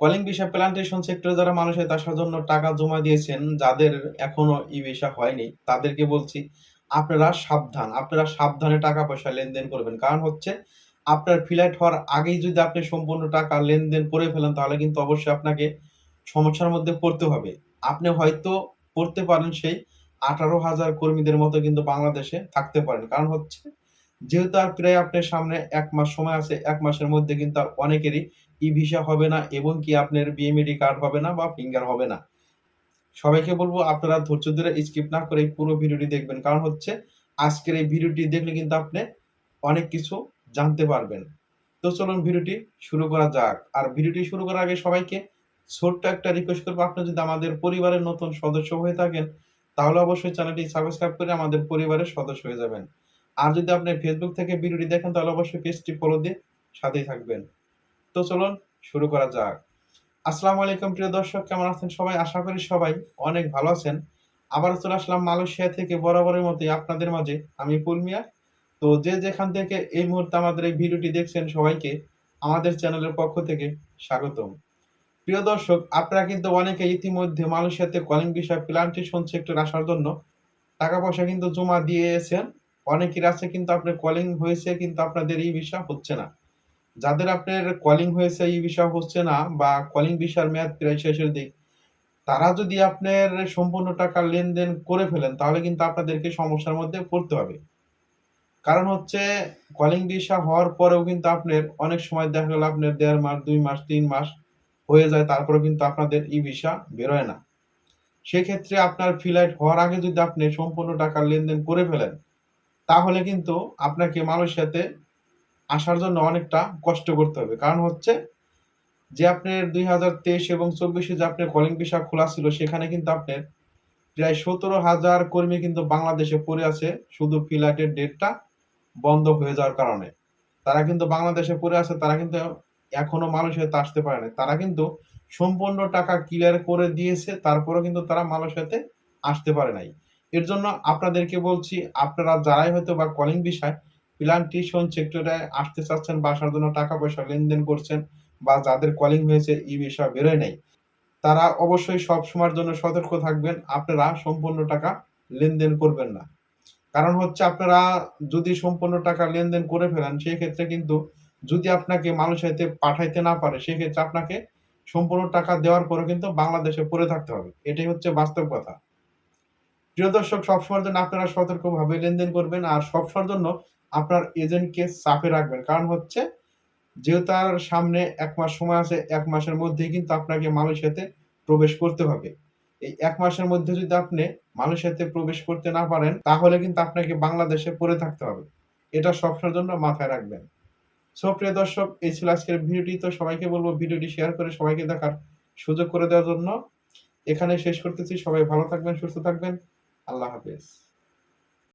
Calling visa plantation সেক্টরে যারা মানুষের আসার জন্য টাকা জমা দিয়েছেন, যাদের এখনও ই ভিসা হয়নি, তাদেরকে বলছি আপনারা সাবধান। আপনারা সাবধানে টাকা-পয়সা লেনদেন করবেন। কারণ হচ্ছে আপনার ফ্লাইট হওয়ার আগেই যদি আপনি সম্পূর্ণ টাকা লেনদেন করে ফেলেন, তাহলে কিন্তু অবশ্যই আপনাকে সমস্যার মধ্যে পড়তে হবে। আপনি হয়তো পড়তে পারেন সেই ১৮,০০০ কর্মীদের মতো কিন্তু বাংলাদেশে থাকতে পারেন। কারণ হচ্ছে যেহেতু আর প্রায় আপনার সামনে এক মাস সময় আছে, এক মাসের মধ্যে কিন্তু অনেকেরই ই ভিসা হবে না এবং কি আপনার বিএমইডি কার্ড হবে না বা ফিঙ্গার হবে না। সবাইকে বলব আপনারা ধৈর্য ধরে স্কিপ না করে পুরো ভিডিওটি দেখবেন। কারণ হচ্ছে আজকের এই ভিডিওটি দেখলে কিন্তু আপনি অনেক কিছু জানতে পারবেন। তো চলুন ভিডিওটি শুরু করা যাক। আর ভিডিওটি শুরু করার আগে সবাইকে ছোট্ট একটা রিকোয়েস্ট করব আপনি যদি আমাদের পরিবারের নতুন সদস্য হয়ে থাকেন, তাহলে অবশ্যই চ্যানেলটি সাবস্ক্রাইব করে আমাদের পরিবারের সদস্য হয়ে যাবেন। আর যদি আপনি ফেসবুক থেকে ভিডিওটি দেখেন, তাহলে অবশ্যই পেজটি ফলো দিয়ে সাথেই থাকবেন। তো চলুন শুরু করা যাক। আসসালামু আলাইকুম, প্রিয় দর্শক, কেমন আছেন সবাই? আশা করি সবাই অনেক ভালো আছেন। আবার চলে আসলাম মালয়েশিয়া থেকে বরাবরের মতোই আপনাদের মাঝে আমি পুল মিয়া। তো যে যেখান থেকে এই মুহূর্তে আমাদের এই ভিডিওটি দেখছেন সবাইকে আমাদের চ্যানেলের পক্ষ থেকে স্বাগতম। প্রিয় দর্শক, আপনারা কিন্তু অনেকে ইতিমধ্যে মালয়েশিয়াতে কলিং ভিসা প্ল্যান্টেশন সেক্টরে আসার জন্য টাকা-পয়সা কিন্তু জমা দিয়েছেন। অনেকের আছে কিন্তু আপনার কলিং হয়েছে কিন্তু আপনাদের ই ভিসা হচ্ছে না। যাদের আপনার কলিং হয়েছে ই ভিসা হচ্ছে না বা কলিং ভিসার মেয়াদ প্রায় শেষের দিক, তারা যদি আপনার সম্পূর্ণ টাকা লেনদেন করে ফেলেন তাহলে কিন্তু আপনাদেরকে সমস্যার মধ্যে পড়তে হবে। কারণ হচ্ছে কলিং ভিসা হওয়ার পরেও কিন্তু আপনার অনেক সময় দেখা গেল আপনার দেড় মাস, দুই মাস, তিন মাস হয়ে যায় তারপরেও কিন্তু আপনাদের ই ভিসা বেরোয় না। সেক্ষেত্রে আপনার ফ্লাইট হওয়ার আগে যদি আপনি সম্পূর্ণ টাকা লেনদেন করে ফেলেন, তাহলে কিন্তু আপনাকে মালয়েশিয়াতে আসার জন্য অনেকটা কষ্ট করতে হবে। কারণ হচ্ছে যে আপনার ২০২৩ এবং চব্বিশে যে আপনার কলিং ভিসা খোলা ছিল সেখানে কিন্তু আপনার প্রায় ১৭,০০০ কর্মী কিন্তু বাংলাদেশে পড়ে আছে শুধু ফ্লাইটের ডেটটা বন্ধ হয়ে যাওয়ার কারণে। তারা কিন্তু বাংলাদেশে পড়ে আছে তারা কিন্তু এখনও মালয়েশিয়াতে আসতে পারে নাই। তারা কিন্তু সম্পূর্ণ টাকা ক্লিয়ার করে দিয়েছে তারপরেও কিন্তু তারা মালয়েশিয়াতে আসতে পারে নাই। এর জন্য আপনাদেরকে বলছি আপনারা যারাই হয়তো বা কলিং ভিসায় প্ল্যান্টেশন সেক্টরে আসতে চাচ্ছেন বা আসার জন্য টাকা-পয়সা লেনদেন করছেন বা যাদের কলিং হয়েছে ই ভিসা বেরোয় নাই, তারা অবশ্যই সব সময়ের জন্য সতর্ক থাকবেন। আপনারা সম্পূর্ণ টাকা লেনদেন করবেন না। কারণ হচ্ছে আপনারা যদি সম্পূর্ণ টাকা লেনদেন করে ফেলেন সেক্ষেত্রে কিন্তু যদি আপনাকে মালয়েশিয়াতে পাঠাইতে না পারে সেক্ষেত্রে আপনাকে সম্পূর্ণ টাকা দেওয়ার পরেও কিন্তু বাংলাদেশে পড়ে থাকতে হবে। এটাই হচ্ছে বাস্তব কথা। প্রিয় দর্শক সবসময়ের জন্য আপনারা সতর্কভাবে লেনদেন করবেন আর সবসময়ের জন্য আপনার এজেন্টকে চাপে রাখবেন। কারণ হচ্ছে যেহেতু আর সামনে এক মাস সময় আছে, এক মাসের মধ্যেই কিন্তু আপনাকে মালয়েশিয়াতে প্রবেশ করতে হবে। এই এক মাসের মধ্যে যদি আপনি মালয়েশিয়াতে প্রবেশ করতে না পারেন, তাহলে কিন্তু আপনাকে বাংলাদেশে পড়ে থাকতে হবে। এটা সবসময়ের জন্য মাথায় রাখবেন। সো প্রিয় দর্শক এই ছিল আজকের ভিডিওটি। তো সবাইকে বলব ভিডিওটি শেয়ার করে সবাইকে দেখার সুযোগ করে দেওয়ার জন্য। এখানে শেষ করতেছি। সবাই ভালো থাকবেন, সুস্থ থাকবেন। আল্লাহ হাফেজ।